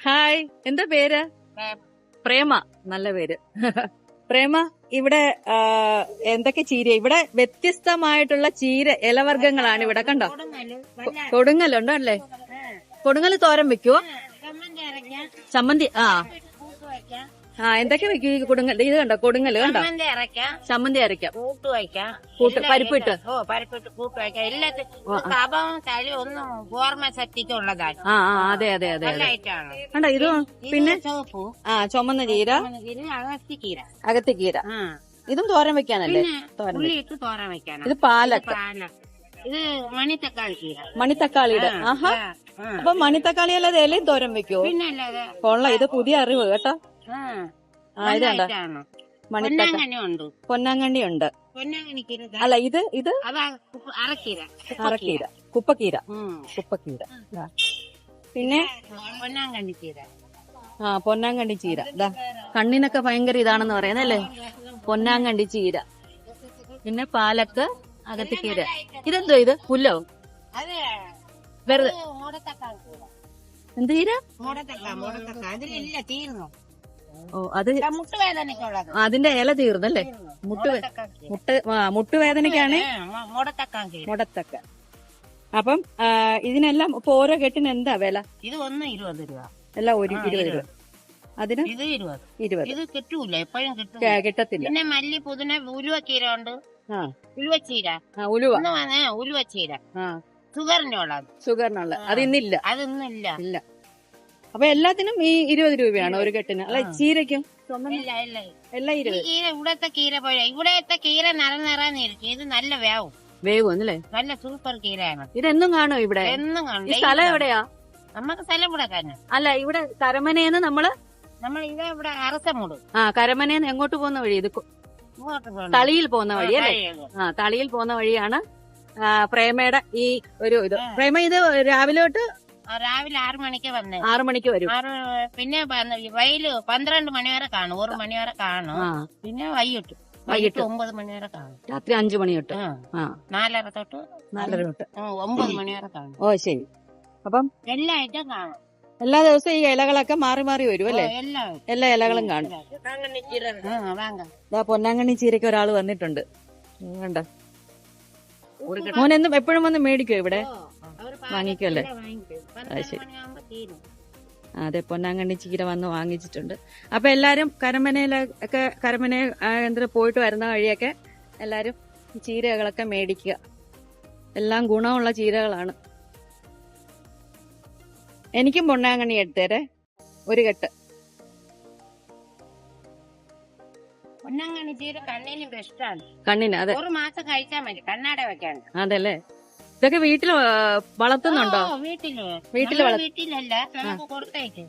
Hi എന്താ പേര്? പ്രേമ നല്ല പേര്. പ്രേമ ഇവിടെ എന്തൊക്കെ ചീര? ഇവിടെ വ്യത്യസ്തമായിട്ടുള്ള ചീര ഇലവർഗങ്ങളാണ് ഇവിടെ കണ്ടോ? കൊടുങ്ങലുണ്ടോ അല്ലേ കൊടുങ്ങൽ തോരൻ വെക്കുവോ? ചമ്മന്തി ആ. ആ എന്തൊക്കെ വെക്കും ഈ കൊടുങ്ങൽ ഇത് കണ്ടോ കൊടുങ്ങൽ കണ്ടോ? ചമ്മന്തി അരയ്ക്കാം. ചമ്മന്തി അരക്കാം കൂട്ട് വയ്ക്കാം. കൂട്ട്, എല്ലാം പരിപ്പിട്ട്? ഇട്ട്, ഓ പരിപ്പിട്ട് കൂട്ട് വയ്ക്കാം. എല്ലാത്തിനും കപവും ചളി ഒന്നും ഓർമ്മ ശക്തിക്ക് ഉള്ളതാണ് ആ ആ അതെ അതെ അതെ നല്ല അതെ. ഐറ്റാണ് കണ്ടോ ഇത് പിന്നെ ചോപ്പ് ആ ചുമന്ന ചീര. അകത്തി കീര അകത്തി കീര ആ. ഇതും തോരൻ വെക്കാനല്ലേ? പിന്നെ തോരൻ ഉള്ളി ഇട്ട് തോരൻ വെക്കാനാണ് ഇത് പാലക്ക പാല. ഇത് മണിത്തക്കാളി കീര മണിത്തക്കാളിയുടെ. ആഹാ. ആ, ആ. അപ്പൊ മണിത്തക്കാളി അല്ലാതെ ഇലയും തോരൻ വെക്കുവോ? പിന്നെ അല്ലാതെ കൊള്ള ഇത് പുതിയ അറിവ് കേട്ടോ. മണിത്തക്ക പൊന്നാങ്കണ്ണി ഉണ്ട്. അല്ല ഇത് ഇത്? അറക്കീര കുപ്പക്കീര. കുപ്പക്കീര. പിന്നെ? പൊന്നാങ്കണ്ണി കീര ആ പൊന്നാങ്കണ്ണി ചീര ദാ കണ്ണിനൊക്കെ ഭയങ്കര ഇതാണെന്ന് പറയുന്നല്ലേ പൊന്നാങ്കണ്ണി ചീര പിന്നെ പാലക്ക് അകത്തിക്കീര. ഇതെന്തോ ഇത്? പുല്ലോ? വെറുതെ. എന്ത് ചീര ഓ അത് മുട്ടുവേദനയ്ക്കുള്ളത് അതിന്റെ ഇല തീർന്നല്ലേ? മുട്ട് മുട്ട മുട്ടുവേദനയ്ക്കാണ് മുടത്തക്ക അപ്പം ഇതിനെല്ലാം ഇപ്പൊ ഓരോ കെട്ടിന് എന്താ വില? ഇത് ഒന്ന് ഇരുപത് രൂപ. എല്ലാം ഒരു ഇരുപത്. രൂപ അതിന് ഇത് ഇരുപത്. ഇരുപത്. ഇത് കിട്ടൂല എപ്പോഴും കിട്ടത്തില്ല. പിന്നെ മല്ലി പുതിന ഉലുവക്കീര ഉണ്ട്. ഉലുവച്ചീര. ഉലുവ. ഉലുവച്ചീര. ഷുഗറിനുള്ള ആ. അത് ഇന്നില്ല. അതൊന്നുമില്ല ഇല്ല. അപ്പൊ എല്ലാത്തിനും ഈ ഇരുപത് രൂപയാണ് ഒരു കെട്ടിന്. അല്ല. ചീരയ്ക്കും? എല്ലാം ഇരുപത്. കീര ഇവിടത്തെ കീര പോലെ ഇവിടത്തെ കീര നിറ നിറന്നിരിക്കും ഇത് നല്ല വേവും. വേവും അല്ലേ? നല്ല സൂപ്പർ കീരയാണ് ഇതെന്നും കാണോ ഇവിടെ? എന്നും കാണും. സ്ഥലം എവിടെയാ? നമുക്ക് സ്ഥലം ഇവിടെ കാണാം അല്ല ഇവിടെ കരമനേന്ന് നമ്മൾ നമ്മൾ ഇതാ ഇവിടെ അറസമൂട്. ആ കരമനേന്ന് എങ്ങോട്ട് പോകുന്ന വഴി? ഇത് തളിയിൽ പോകുന്ന വഴി അല്ലേ? ആ തളിയിൽ പോകുന്ന വഴിയാണ് പ്രേമയുടെ ഈ ഒരു ഇത്. പ്രേമ ഇത് രാവിലെ തൊട്ട് രാവിലെ ആറു മണിക്ക് വന്നേ. ആറു മണിക്ക് വരും. ആറ് പിന്നെ വയൽ പന്ത്രണ്ട് മണി വരെ കാണും. ഒരു മണി വരെ കാണും. പിന്നെ വൈകിട്ട്. വൈകിട്ട്. ഒമ്പത് മണി വരെ കാണും. രാത്രി അഞ്ചു മണി തൊട്ട്. നാലര തൊട്ട് നാലര തൊട്ട്. ഒമ്പത് മണി വരെ കാണും. ഓ ശരി. അപ്പം എല്ലാ ഐറ്റം കാണും. എല്ലാ ദിവസവും ഈ ഇലകളൊക്കെ മാറി മാറി വരും അല്ലേ? എല്ലാം ഇലകളും കാണും. ഇതാ പൊന്നാങ്കണ്ണി ചീരയ്ക്ക് ഒരാൾ വന്നിട്ടുണ്ട്. വേണ്ട മോനെന്നും എപ്പോഴും വന്ന് മേടിക്കോ ഇവിടെ? വാങ്ങിക്കുമല്ലേ? അത് ശരി. ആ, അതെ പൊന്നാങ്കണ്ണി ചീര വന്ന് വാങ്ങിച്ചിട്ടുണ്ട്. അപ്പൊ എല്ലാരും കരമനയിലൊക്കെ കരമന എന്താ പോയിട്ട് വരുന്ന വഴിയൊക്കെ എല്ലാരും ചീരകളൊക്കെ മേടിക്കുക. എല്ലാം ഗുണമുള്ള ചീരകളാണ്. എനിക്കും പൊന്നാങ്കണ്ണി എടുത്തേരെ. ഒരു കെട്ട്. പൊന്നാങ്കണ്ണി ചീര കണ്ണിന് ബെസ്റ്റാണ് കണ്ണിന് അതെ. ഒരു മാസം കഴിച്ചാൽ മതി. കണ്ണാട വെക്കാൻ അതല്ലേ? ഇതൊക്കെ വീട്ടിൽ വളർത്തുന്നുണ്ടോ? വീട്ടിൽ. വീട്ടിൽ വീട്ടിലല്ല നമുക്ക് കൊടുത്തേക്ക്.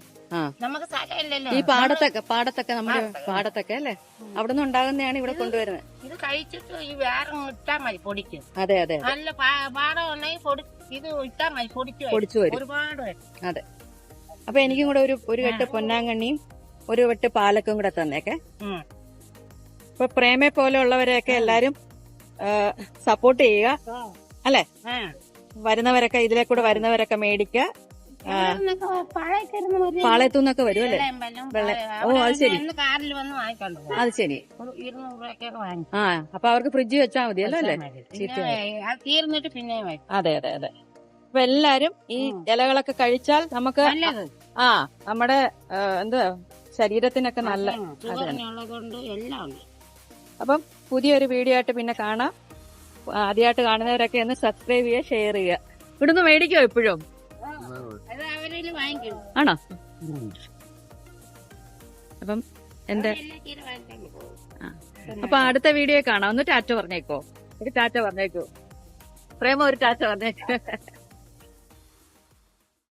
നമുക്ക് സ്ഥലമില്ലല്ലോ. ഈ പാടത്തൊക്കെ പാടത്തൊക്കെ നമ്മുടെ പാടത്തൊക്കെ. അല്ലേ? അവിടെ നിന്ന് ഉണ്ടാകുന്നതാണ് ഇവിടെ കൊണ്ടുവരുന്നത്. ഇത് കഴിച്ചിട്ട് ഈ വേറെ ഇട്ടാ മതി പൊടിക്ക്. അതെ അതെ നല്ല പാടം ഉണ്ടെങ്കിൽ പൊടി ഇത് ഇട്ടാ മതി പൊടിച്ചു. പൊടിച്ചു വരും. ഒരുപാട് അതെ. അപ്പൊ എനിക്കും കൂടെ ഒരു ഒരു കെട്ട് പൊന്നാങ്കണ്ണിയും ഒരു വെട്ട് പാലക്കും കൂടെ തന്നേക്കെ. ഇപ്പൊ പ്രേമെ പോലെ ഉള്ളവരെയൊക്കെ എല്ലാരും സപ്പോർട്ട് ചെയ്യുക. അല്ലേ. വരുന്നവരൊക്കെ ഇതിലെ കൂടെ വരുന്നവരൊക്കെ മേടിക്കുക. മതി. പാളയത്തു നിന്നൊക്കെ വരും അല്ലേ? വെള്ളം ഓ, അത് ശരി. അത് ശരി. ആ അപ്പൊ അവർക്ക് ഫ്രിഡ്ജ് വെച്ചാൽ മതിയല്ലോ അല്ലേ? പിന്നെ തീർന്നിട്ട് പിന്നെ അതെ അതെ അതെ. അപ്പൊ എല്ലാരും ഈ ഇലകളൊക്കെ കഴിച്ചാൽ നമുക്ക് ആ നമ്മുടെ എന്താ ശരീരത്തിനൊക്കെ നല്ല അപ്പം പുതിയൊരു വീഡിയോ ആയിട്ട് പിന്നെ കാണാം. ആദ്യമായിട്ട് കാണുന്നവരൊക്കെ ഒന്ന് സബ്സ്ക്രൈബ് ചെയ്യുക ഷെയർ ചെയ്യുക. ഇവിടുന്ന് മേടിക്കോ എപ്പോഴും? ആണോ? അപ്പം എന്റെ. അപ്പൊ അടുത്ത വീഡിയോ കാണാം. ഒന്ന് ടാറ്റ പറഞ്ഞേക്കോ. ഒരു ടാറ്റ പറഞ്ഞേക്കോ. പ്രേമ ഒരു ടാറ്റ പറഞ്ഞേക്കോ.